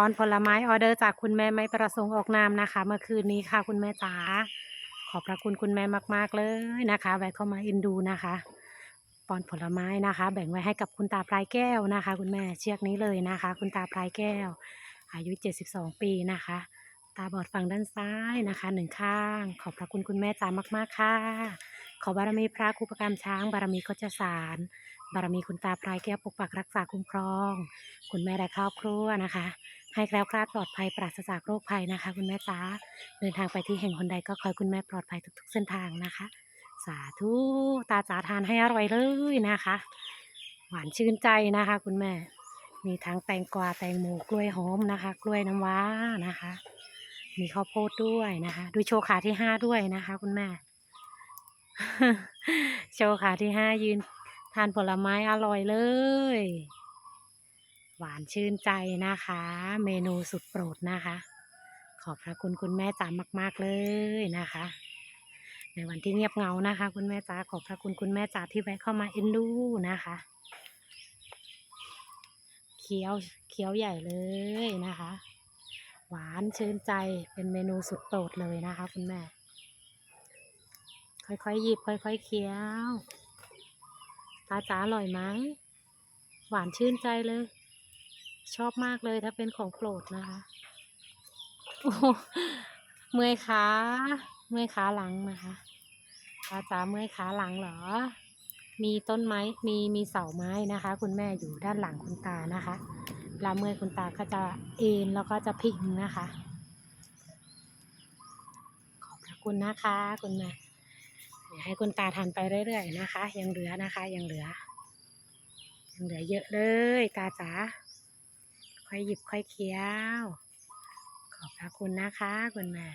ป้อนผลไม้ออเดอร์จากคุณแม่ไม่ประสงค์ออกนามนะคะ เมื่อคืนนี้ค่ะคุณแม่จ๋าขอบพระคุณคุณแม่มาก ๆ เลยนะคะแวะเข้ามาเอ็นดูนะคะป้อนผลไม้นะคะ แบ่งไว้ให้กับคุณตาพลายแก้วนะคะ คุณแม่เชือกนี้เลยนะคะ คุณตาพลายแก้ว อายุ 72 ปีนะคะ ตาบอดฝั่งด้านซ้ายนะคะหนึ่งข้าง ขอบพระคุณคุณแม่จ๋ามากๆค่ะ ขอบารมีพระครูประกรรมช้าง บารมีโคจสารบารมีคุณตาพลายแก้วปกปักรักษาคุ้มครอง คุณแม่และครอบครัวนะคะ ให้แคล้วคลาดปลอดภัยปราศจากโรคภัยนะคะ คุณแม่จ๋าเดินทางไปที่แห่งคนใดก็ขอให้คุณแม่ปลอดภัยทุก ๆ เส้นทางนะคะ สาธุตาจ๋าทานให้อร่อยเลยนะคะ หวานชื่นใจนะคะ คุณแม่ มีทั้งแตงกวาแตงโมกล้วยหอมนะคะ กล้วยน้ำว้านะคะ มีข้าวโพดด้วยนะคะ ดูโชว์ขาที่ห้าด้วยนะคะ คุณแม่ โชว์ขาที่ห้ายืนทานผลไม้อร่อยเลย หวานชื่นใจนะคะ เมนูสุดโปรดนะคะ ขอบพระคุณคุณแม่จ๋ามาก ๆเลยนะคะ ในวันที่เงียบเงานะคะ คุณแม่จ๋าขอบพระคุณคุณแม่จ๋าที่แวะเข้ามาเอ็นดูนะคะ เคี้ยวเคี้ยวใหญ่เลยนะคะ หวานชื่นใจเป็นเมนูสุดโปรดเลยนะคะ คุณแม่ ค่อยๆหยิบค่อยๆเคี้ยวตาจ๋าอร่อยไหมหวานชื่นใจเลย ชอบมากเลยถ้าเป็นของโปรดนะคะโอ้เมื่อยขาเมื่อยขาหลังนะคะตาจ๋าเมื่อยขาหลังเหรอ มีต้นไม้มีมีเสาไม้นะคะ คุณแม่อยู่ด้านหลังคุณตานะคะลาเมื่อยคุณตาก็จะเอนแล้วก็จะพิงนะคะ ขอบพระคุณนะคะคุณแม่ให้คุณตาทานไปเรื่อยๆนะคะ ยังเหลือนะคะ ยังเหลือ ยังเหลือเยอะเลยตาจ๋า ค่อยหยิบค่อยเคี้ยว ขอบพระคุณนะคะคุณแม่